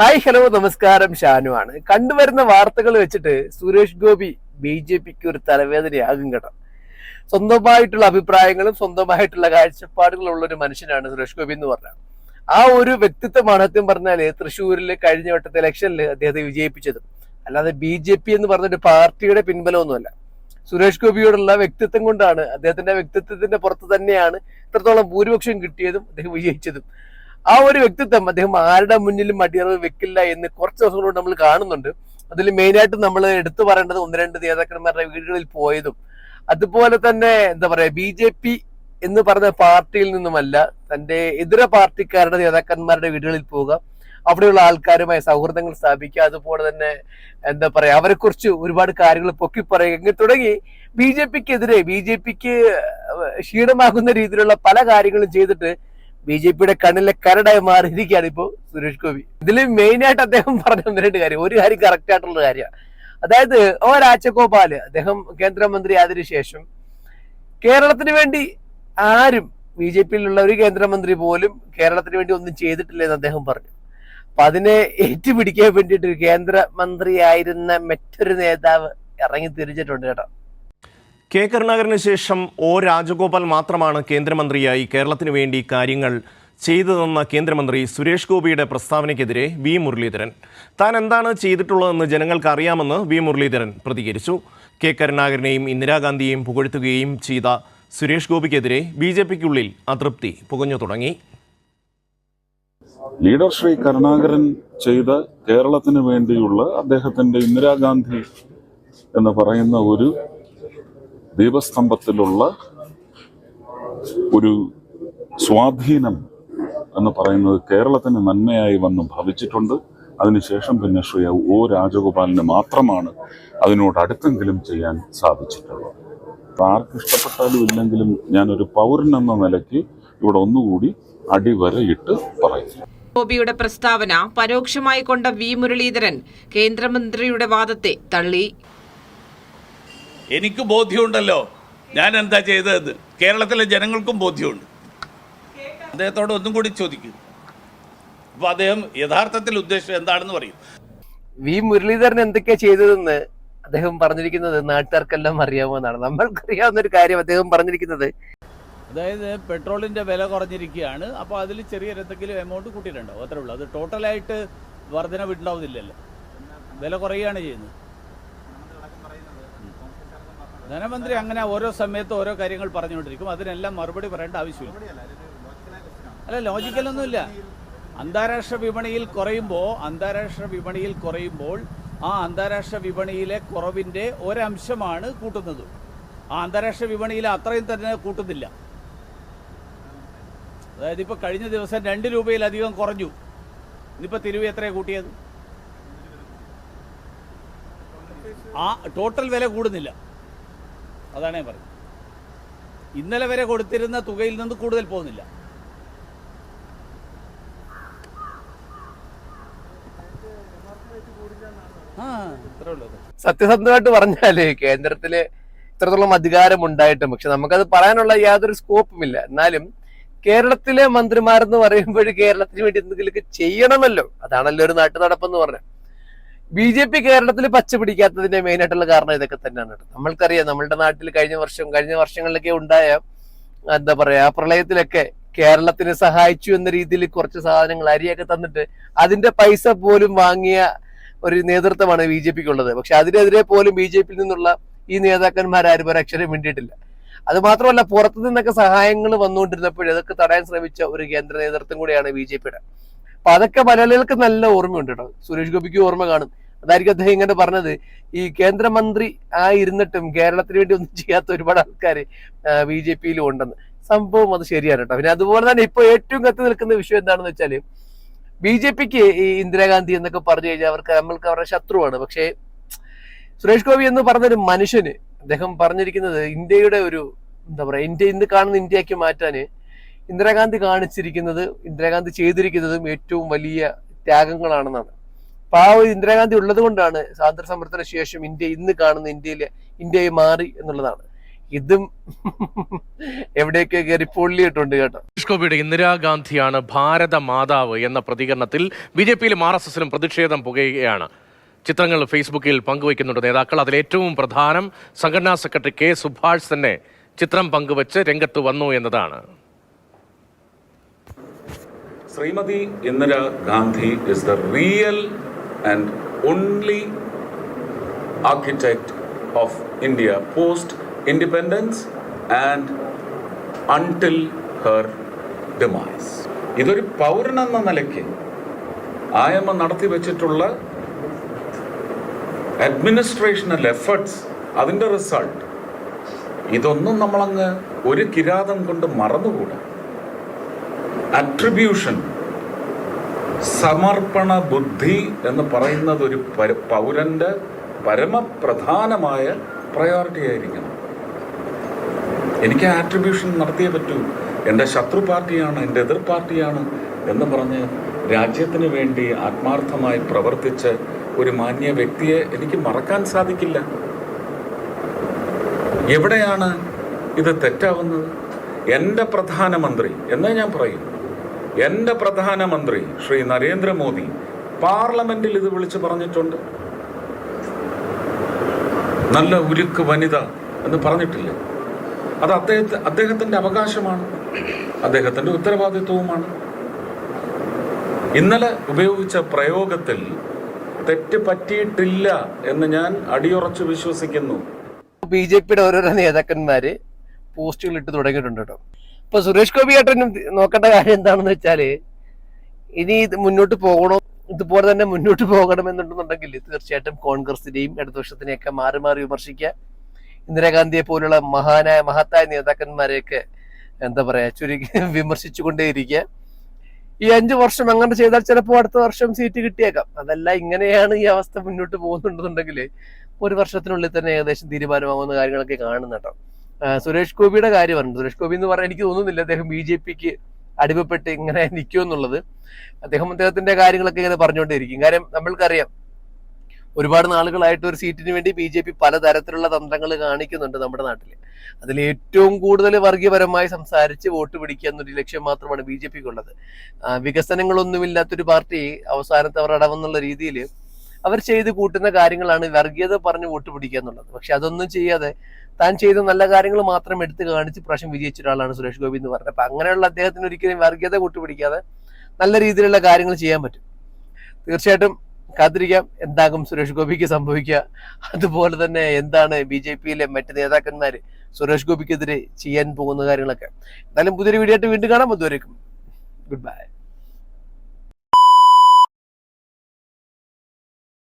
Hi hello നമസ്കാരം ഷാനു ആണ്. കണ്ടുവരുന്ന വാർത്തകൾ വെച്ചിട്ട് സുരേഷ് ഗോപി ബി ജെ പിക്ക് ഒരു തലവേദനയാകും കേട്ടോ. സ്വന്തമായിട്ടുള്ള അഭിപ്രായങ്ങളും സ്വന്തമായിട്ടുള്ള കാഴ്ചപ്പാടുകളും ഉള്ള ഒരു മനുഷ്യനാണ് സുരേഷ് ഗോപി എന്ന് പറഞ്ഞാൽ. ആ ഒരു വ്യക്തിത്വമാണ് സത്യം പറഞ്ഞാൽ തൃശ്ശൂരിൽ കഴിഞ്ഞ വട്ടത്തെ ഇലക്ഷനിൽ അദ്ദേഹത്തെ വിജയിപ്പിച്ചത്. അല്ലാതെ ബി ജെ പി എന്ന് പറഞ്ഞൊരു പാർട്ടിയുടെ പിൻബലമൊന്നുമല്ല. സുരേഷ് ഗോപിയോടുള്ള വ്യക്തിത്വം കൊണ്ടാണ് അദ്ദേഹത്തിന്റെ വ്യക്തിത്വത്തിന്റെ പുറത്ത് തന്നെയാണ് ഇത്രത്തോളം ഭൂരിപക്ഷം കിട്ടിയതും അദ്ദേഹം വിജയിച്ചതും. ആ ഒരു വ്യക്തിത്വം അദ്ദേഹം ആരുടെ മുന്നിലും അടിയറവ് വെക്കില്ല എന്ന് കുറച്ച് ദിവസം കൊണ്ട് നമ്മൾ കാണുന്നുണ്ട്. അതിൽ മെയിനായിട്ട് നമ്മൾ എടുത്തു പറയേണ്ടത് ഒന്ന് രണ്ട് നേതാക്കന്മാരുടെ വീടുകളിൽ പോയതും അതുപോലെ തന്നെ എന്താ പറയാ ബി ജെ പി എന്ന് പറഞ്ഞ പാർട്ടിയിൽ നിന്നുമല്ല തന്റെ എതിര പാർട്ടിക്കാരുടെ നേതാക്കന്മാരുടെ വീടുകളിൽ പോവുക അവിടെയുള്ള ആൾക്കാരുമായി സൗഹൃദങ്ങൾ സ്ഥാപിക്കുക അതുപോലെ തന്നെ എന്താ പറയാ അവരെ കുറിച്ച് ഒരുപാട് കാര്യങ്ങൾ പൊക്കി പറയുക ഇങ്ങനെ തുടങ്ങി ബി ജെ പിക്ക് എതിരെ ബി ജെ പിക്ക് ക്ഷീണമാകുന്ന രീതിയിലുള്ള പല കാര്യങ്ങളും ചെയ്തിട്ട് ബി ജെ പിയുടെ കണ്ണിലെ കരടായി മാറിയിരിക്കുകയാണ് ഇപ്പോ സുരേഷ് ഗോപി. ഇതിൽ മെയിൻ ആയിട്ട് അദ്ദേഹം പറഞ്ഞ രണ്ട് കാര്യം. ഒരു കാര്യം കറക്റ്റ് ആയിട്ടുള്ള കാര്യമാണ്. അതായത് ഓ രാജഗോപാൽ അദ്ദേഹം കേന്ദ്രമന്ത്രി ആയതിനു ശേഷം കേരളത്തിന് വേണ്ടി ആരും ബി ജെ പിയിലുള്ള ഒരു കേന്ദ്രമന്ത്രി പോലും കേരളത്തിന് വേണ്ടി ഒന്നും ചെയ്തിട്ടില്ല എന്ന് അദ്ദേഹം പറഞ്ഞു. അപ്പൊ അതിനെ ഏറ്റുപിടിക്കാൻ വേണ്ടിയിട്ട് ഒരു കേന്ദ്രമന്ത്രിയായിരുന്ന മറ്റൊരു നേതാവ് ഇറങ്ങി തിരിച്ചിട്ടുണ്ട് കേട്ടോ. കെ. കരുണാകരന് ശേഷം ഒ. രാജഗോപാൽ മാത്രമാണ് കേന്ദ്രമന്ത്രിയായി കേരളത്തിന് വേണ്ടി കാര്യങ്ങൾ ചെയ്തതെന്ന കേന്ദ്രമന്ത്രി സുരേഷ് ഗോപിയുടെ പ്രസ്താവനയ്ക്കെതിരെ വി. മുരളീധരൻ. താൻ എന്താണ് ചെയ്തിട്ടുള്ളതെന്ന് ജനങ്ങൾക്ക് അറിയാമെന്ന് വി. മുരളീധരൻ പ്രതികരിച്ചു. കെ. കരുണാകരനെയും ഇന്ദിരാഗാന്ധിയെയും പുകഴ്ത്തുകയും ചെയ്ത സുരേഷ് ഗോപിക്കെതിരെ ബി. ജെ. പിക്കുള്ളിൽ അതൃപ്തി പുകഞ്ഞു തുടങ്ങി. ലീഡർ ശ്രീ കരുണാകരൻ ചെയ്ത കേരളത്തിന് വേണ്ടിയുള്ള അദ്ദേഹത്തിന്റെ ഇന്ദിരാഗാന്ധി എന്ന് പറയുന്ന ഒരു ദീപസ്തംഭത്തിലുള്ള ഒരു സ്വാധീനം എന്ന് പറയുന്നത് കേരളത്തിന് നന്മയായി വന്ന് ഭവിച്ചിട്ടുണ്ട്. അതിനുശേഷം പിന്നെ ശ്രീ ഒ രാജഗോപാലിന് മാത്രമാണ് അതിനോട് അടുത്തെങ്കിലും ചെയ്യാൻ സാധിച്ചിട്ടുള്ളത്. ആർക്ക് ഇഷ്ടപ്പെട്ടാലും ഇല്ലെങ്കിലും ഞാനൊരു പൗരൻ എന്ന നിലയ്ക്ക് ഇവിടെ ഒന്നുകൂടി അടിവരയിട്ട് പറയും. ഗോപിയുടെ പ്രസ്താവന പരോക്ഷമായി കൊണ്ട വി മുരളീധരൻ കേന്ദ്രമന്ത്രിയുടെ വാദത്തെ തള്ളി. എനിക്ക് ബോധ്യമുണ്ടല്ലോ. ഞാൻ എന്താ ചെയ്തത്? കേരളത്തിലെ ജനങ്ങൾക്കും ബോധ്യമുണ്ട്. അദ്ദേഹത്തോട് ഒന്നും കൂടി ചോദിക്കും. അപ്പോൾ അദ്ദേഹം യഥാർത്ഥത്തിൽ ഉദ്ദേശം എന്താണെന്ന് പറയും. വി മുരളീധരൻ എന്തൊക്കെ ചെയ്തതെന്ന് അദ്ദേഹം പറഞ്ഞിരിക്കുന്നത് നാട്ടുകാർക്കെല്ലാം അറിയാമെന്നാണ് നമ്മൾക്കറിയാവുന്ന ഒരു കാര്യം അദ്ദേഹം പറഞ്ഞിരിക്കുന്നത്. അതായത് പെട്രോളിന്റെ വില കുറഞ്ഞിരിക്കുകയാണ്. അപ്പോൾ അതിൽ ചെറിയൊരു എന്തെങ്കിലും എമൗണ്ട് കൂട്ടിയിട്ടുണ്ടാവും അത്രേ ഉള്ളൂ. അത് ടോട്ടലായിട്ട് വർധന ഉണ്ടാവുന്നില്ലല്ലോ. വില കുറയുകയാണ് ചെയ്യുന്നത്. ധനമന്ത്രി അങ്ങനെ ഓരോ സമയത്ത് ഓരോ കാര്യങ്ങൾ പറഞ്ഞുകൊണ്ടിരിക്കും. അതിനെല്ലാം മറുപടി പറയേണ്ട ആവശ്യമില്ല. അല്ല ലോജിക്കലൊന്നുമില്ല. അന്താരാഷ്ട്ര വിപണിയിൽ കുറയുമ്പോൾ അന്താരാഷ്ട്ര വിപണിയിൽ കുറയുമ്പോൾ ആ അന്താരാഷ്ട്ര വിപണിയിലെ കുറവിന്റെ ഒരംശമാണ് കൂട്ടുന്നത്. ആ അന്താരാഷ്ട്ര വിപണിയിൽ അത്രയും തന്നെ കൂട്ടുന്നില്ല. അതായത് ഇപ്പോൾ കഴിഞ്ഞ ദിവസം രണ്ട് രൂപയിലധികം കുറഞ്ഞു. ഇന്നിപ്പോൾ തിരുവ് എത്രയാണ് കൂട്ടിയത്? ആ ടോട്ടൽ വില കൂടുന്നില്ല. അതാണ് ഞാൻ പറഞ്ഞത്. ഇന്നലെ വരെ കൊടുത്തിരുന്ന തുകയിൽ നിന്ന് കൂടുതൽ പോകുന്നില്ല. സത്യസന്ധമായിട്ട് പറഞ്ഞാൽ കേന്ദ്രത്തിൽ ഇത്രത്തോളം അധികാരം ഉണ്ടായിട്ടും പക്ഷെ നമുക്കത് പറയാനുള്ള യാതൊരു സ്കോപ്പും ഇല്ല എന്നാലും കേരളത്തിലെ മന്ത്രിമാരെന്ന് പറയുമ്പോൾ കേരളത്തിന് വേണ്ടി എന്തെങ്കിലുമൊക്കെ ചെയ്യണമല്ലോ. അതാണല്ലോ ഒരു നാട്ടു നടപ്പെന്ന് പറഞ്ഞത്. ബി ജെ പി കേരളത്തിൽ പച്ച പിടിക്കാത്തതിന്റെ മെയിൻ ആയിട്ടുള്ള കാരണം ഇതൊക്കെ തന്നെയാണ് നമ്മൾക്കറിയാം നമ്മളുടെ നാട്ടിൽ കഴിഞ്ഞ വർഷം കഴിഞ്ഞ വർഷങ്ങളിലൊക്കെ ഉണ്ടായ എന്താ പറയാ പ്രളയത്തിലൊക്കെ കേരളത്തിന് സഹായിച്ചു എന്ന രീതിയിൽ കുറച്ച് സാധനങ്ങൾ അരിയൊക്കെ തന്നിട്ട് അതിന്റെ പൈസ പോലും വാങ്ങിയ ഒരു നേതൃത്വമാണ് ബി ജെ പിക്ക് ഉള്ളത് പക്ഷെ അതിനെതിരെ പോലും ബി ജെ പിയിൽ നിന്നുള്ള ഈ നേതാക്കന്മാർ ഒരു അക്ഷരം വേണ്ടിയിട്ടില്ല അത് മാത്രമല്ല പുറത്തു നിന്നൊക്കെ സഹായങ്ങൾ വന്നുകൊണ്ടിരുന്നപ്പോഴും അതൊക്കെ തടയാൻ ശ്രമിച്ച ഒരു കേന്ദ്ര നേതൃത്വം കൂടിയാണ് ബി ജെ പിയുടെ. അപ്പൊ അതൊക്കെ മലയാളികൾക്ക് നല്ല ഓർമ്മയുണ്ട് കേട്ടോ. സുരേഷ് ഗോപിക്ക് ഓർമ്മ കാണും. അതായിരിക്കും അദ്ദേഹം ഇങ്ങനെ പറഞ്ഞത് ഈ കേന്ദ്രമന്ത്രി ആയിരുന്നിട്ടും കേരളത്തിന് വേണ്ടി ഒന്നും ചെയ്യാത്ത ഒരുപാട് ആൾക്കാർ ബി ജെ പിയിലും ഉണ്ടെന്ന്. സംഭവം അത് ശരിയാണ് കേട്ടോ. പിന്നെ അതുപോലെ തന്നെ ഇപ്പൊ ഏറ്റവും കത്തി നിൽക്കുന്ന വിഷയം എന്താണെന്ന് വെച്ചാൽ ബി ജെ പിക്ക് ഈ ഇന്ദിരാഗാന്ധി എന്നൊക്കെ പറഞ്ഞു കഴിഞ്ഞാൽ അവർക്ക് നമ്മൾക്ക് അവരുടെ ശത്രുവാണ്. പക്ഷേ സുരേഷ് ഗോപി എന്ന് പറഞ്ഞൊരു മനുഷ്യന് അദ്ദേഹം പറഞ്ഞിരിക്കുന്നത് ഇന്ത്യയുടെ ഒരു എന്താ പറയാ ഇന്ത്യ ഇന്ന് കാണുന്ന ഇന്ത്യയാക്കി മാറ്റാന് ഇന്ദിരാഗാന്ധി കാണിച്ചിരിക്കുന്നത് ഇന്ദിരാഗാന്ധി ചെയ്തിരിക്കുന്നതും ഏറ്റവും വലിയ ത്യാഗങ്ങളാണെന്നാണ്. അപ്പൊ ആ ഒരു ഇന്ദിരാഗാന്ധി ഉള്ളത് കൊണ്ടാണ് സ്വാതന്ത്ര്യ സമരത്തിന് ശേഷം ഇന്ത്യ ഇന്ന് കാണുന്ന ഇന്ത്യയിലെ ഇന്ത്യയെ മാറി എന്നുള്ളതാണ്. ഇതും എവിടെയൊക്കെ കയറി പൊള്ളിയിട്ടുണ്ട് കേട്ടോ. ഗോപിയുടെ ഇന്ദിരാഗാന്ധിയാണ് ഭാരത മാതാവ് എന്ന പ്രതികരണത്തിൽ ബി ജെ പിയിലും ആർ എസ് എസിലും പ്രതിഷേധം പുകയുകയാണ്. ചിത്രങ്ങൾ ഫേസ്ബുക്കിൽ പങ്കുവയ്ക്കുന്നുണ്ട് നേതാക്കൾ. അതിലേറ്റവും പ്രധാനം സംഘടനാ സെക്രട്ടറി കെ സുഭാഷ് തന്നെ ചിത്രം പങ്കുവച്ച് രംഗത്ത് വന്നു എന്നതാണ്. Shrimati Indira Gandhi is the real and only architect of India post independence and until her demise ഇതൊരു പൗരനെന്ന നിലയ്ക്ക് ആയമ നടത്തി വെച്ചിട്ടുള്ള അഡ്മിനിസ്ട്രേഷണൽ എഫേർട്സ് അതിന്റെ റിസൾട്ട് ഇതൊന്നും നമ്മളങ്ങ് ഒരു കിരാതം കൊണ്ട് മറന്നുകൂടാ. അട്രിബ്യൂഷൻ സമർപ്പണ ബുദ്ധി എന്ന് പറയുന്നത് ഒരു പര- പൗരന്റെ പരമപ്രധാനമായ പ്രയോറിറ്റി ആയിരിക്കണം. എനിക്ക് ആട്രിബ്യൂഷൻ നടത്തിയേ പറ്റൂ. എന്റെ ശത്രു പാർട്ടിയാണ് എന്റെ എതിർ പാർട്ടിയാണ് എന്ന് പറഞ്ഞ് രാജ്യത്തിന് വേണ്ടി ആത്മാർത്ഥമായി പ്രവർത്തിച്ച ഒരു മാന്യ വ്യക്തിയെ എനിക്ക് മറക്കാൻ സാധിക്കില്ല. എവിടെയാണ് ഇത് തെറ്റാവുന്നത്? എന്റെ പ്രധാനമന്ത്രി എന്നേ ഞാൻ പറയും. എന്റെ പ്രധാനമന്ത്രി ശ്രീ നരേന്ദ്രമോദി പാർലമെന്റിൽ ഇത് വിളിച്ചു പറഞ്ഞിട്ടുണ്ട്. നല്ല ഉരുക്ക് വനിത എന്ന് പറഞ്ഞിട്ടില്ല? അത് അദ്ദേഹത്തെ അദ്ദേഹത്തിന്റെ അവകാശമാണ്. അദ്ദേഹത്തിന്റെ ഉത്തരവാദിത്വവുമാണ്. ഇന്നലെ ഉപയോഗിച്ച പ്രയോഗത്തിൽ തെറ്റ് പറ്റിയിട്ടില്ല എന്ന് ഞാൻ അടിയുറച്ചു വിശ്വസിക്കുന്നു. ബി ജെ പിയുടെ ഓരോരോ നേതാക്കന്മാര് പോസ്റ്റുകൾ ഇട്ട് തുടങ്ങിയിട്ടുണ്ട് കേട്ടോ. ഇപ്പൊ സുരേഷ് ഗോപി ഏട്ടനും നോക്കേണ്ട കാര്യം എന്താണെന്ന് വെച്ചാൽ ഇനി ഇത് മുന്നോട്ട് പോകണോ ഇതുപോലെ തന്നെ മുന്നോട്ട് പോകണമെന്നുണ്ടെന്നുണ്ടെങ്കിൽ തീർച്ചയായിട്ടും കോൺഗ്രസിനെയും ഇടതുപക്ഷത്തിനെയൊക്കെ മാറി മാറി വിമർശിക്കുക. ഇന്ദിരാഗാന്ധിയെ പോലുള്ള മഹാനായ മഹത്തായ നേതാക്കന്മാരെയൊക്കെ എന്താ പറയാ ചുരുക്കി വിമർശിച്ചുകൊണ്ടേയിരിക്കുക. ഈ അഞ്ചു വർഷം അങ്ങനെ ചെയ്താൽ ചിലപ്പോൾ അടുത്ത വർഷം സീറ്റ് കിട്ടിയേക്കാം. അതല്ല ഇങ്ങനെയാണ് ഈ അവസ്ഥ മുന്നോട്ട് പോകുന്നുണ്ടെന്നുണ്ടെങ്കിൽ ഒരു വർഷത്തിനുള്ളിൽ തന്നെ ഏകദേശം തീരുമാനമാകുന്ന കാര്യങ്ങളൊക്കെ കാണുന്ന കേട്ടോ. ആ, സുരേഷ് ഗോപിയുടെ കാര്യമാണ് സുരേഷ് ഗോപി എന്ന് പറഞ്ഞാൽ എനിക്ക് തോന്നുന്നില്ല അദ്ദേഹം ബി ജെ പിക്ക് അടിമപ്പെട്ട് ഇങ്ങനെ നിൽക്കുമെന്നുള്ളത് അദ്ദേഹം അദ്ദേഹത്തിന്റെ കാര്യങ്ങളൊക്കെ ഇങ്ങനെ പറഞ്ഞുകൊണ്ടേയിരിക്കും. കാര്യം നമ്മൾക്കറിയാം ഒരുപാട് നാളുകളായിട്ട് ഒരു സീറ്റിന് വേണ്ടി ബി ജെ പി പലതരത്തിലുള്ള തന്ത്രങ്ങൾ കാണിക്കുന്നുണ്ട് നമ്മുടെ നാട്ടിൽ അതിൽ ഏറ്റവും കൂടുതൽ വർഗീയപരമായി സംസാരിച്ച് വോട്ട് പിടിക്കുക എന്നൊരു ലക്ഷ്യം മാത്രമാണ് ബി ജെ പിക്ക് ഉള്ളത് വികസനങ്ങളൊന്നുമില്ലാത്തൊരു പാർട്ടി അവസാനത്തെ അവർ അടവെന്നുള്ള രീതിയിൽ അവർ ചെയ്ത് കൂട്ടുന്ന കാര്യങ്ങളാണ് വർഗീയത പറഞ്ഞ് വോട്ട് പിടിക്കുക എന്നുള്ളത്. പക്ഷെ അതൊന്നും ചെയ്യാതെ താൻ ചെയ്ത നല്ല കാര്യങ്ങൾ മാത്രം എടുത്ത് കാണിച്ച് പ്രാവശ്യം വിജയിച്ച ഒരാളാണ് സുരേഷ് ഗോപി എന്ന് പറഞ്ഞത്. അപ്പൊ അങ്ങനെയുള്ള അദ്ദേഹത്തിന് ഒരിക്കലും വർഗീയത കൂട്ട് പിടിക്കാതെ നല്ല രീതിയിലുള്ള കാര്യങ്ങൾ ചെയ്യാൻ പറ്റും. തീർച്ചയായിട്ടും കാത്തിരിക്കാം. എന്താകും സുരേഷ് ഗോപിക്ക് സംഭവിക്കുക. അതുപോലെ തന്നെ എന്താണ് ബി ജെ പിയിലെ മറ്റ് നേതാക്കന്മാര് സുരേഷ് ഗോപിക്കെതിരെ ചെയ്യാൻ പോകുന്ന കാര്യങ്ങളൊക്കെ. എന്തായാലും പുതിയൊരു വീഡിയോ ആയിട്ട് വീണ്ടും കാണാം. അതുവരേക്കും. Good bye